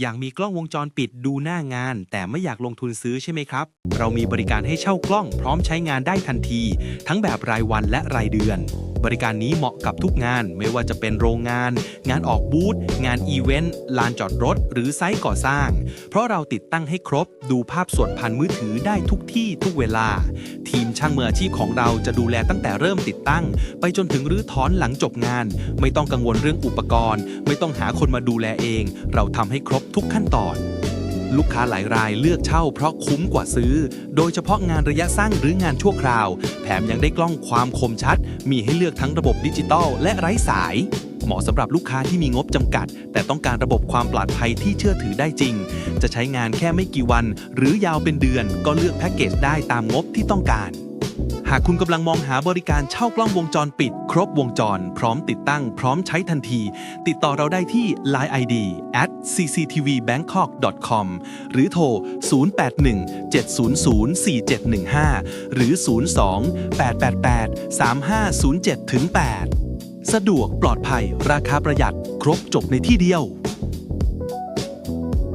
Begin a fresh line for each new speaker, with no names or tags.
อย่ากมีกล้องวงจรปิดดูหน้างาน แต่ไม่อยากลงทุนซื้อใช่ไหมครับ เรามีบริการให้เช่ากล้องพร้อมใช้งานได้ทันที ทั้งแบบรายวันและรายเดือน บริการนี้เหมาะกับทุกงานไม่ว่าจะเป็นโรงงาน งานออกบูธงานอีเวนต์ลานจอดรถ หรือไซต์ก่อสร้าง เพราะเราติดตั้งให้ครบ ดูภาพส่วนพันมือถือได้ทุกที่ทุกเวลา ทีมช่างมืออาชีพของเราจะดูแลตั้งแต่เริ่มติดตั้ง ไปจนถึงรื้อถอนหลังจบงาน ไม่ต้องกังวลเรื่องอุปกรณ์ ไม่ต้องหาคนมาดูแลเอง เราทำให้ครบทุกขั้นตอน ลูกค้าหลายรายเลือกเช่าเพราะคุ้มกว่าซื้อ โดยเฉพาะงานระยะสั้นหรืองานชั่วคราว แถมยังได้กล้องความคมชัด มีให้เลือกทั้งระบบดิจิตอลและไร้สาย เหมาะสำหรับลูกค้าที่มีงบจำกัด แต่ต้องการระบบความปลอดภัยที่เชื่อถือได้จริง จะใช้งานแค่ไม่กี่วัน หรือยาวเป็นเดือน ก็เลือกแพ็กเกจได้ตามงบที่ต้องการ หากคุณกำลังมองหาบริการเช่ากล้องวงจรปิด ครบวงจร พร้อมติดตั้ง พร้อมใช้ทันที ติดต่อเราได้ที่ Line ID at cctvbangkok.com หรือโทร 081-700-4715 หรือ 02-888-3507-8 สะดวกปลอดภัย ราคาประหยัด ครบจบในที่เดียว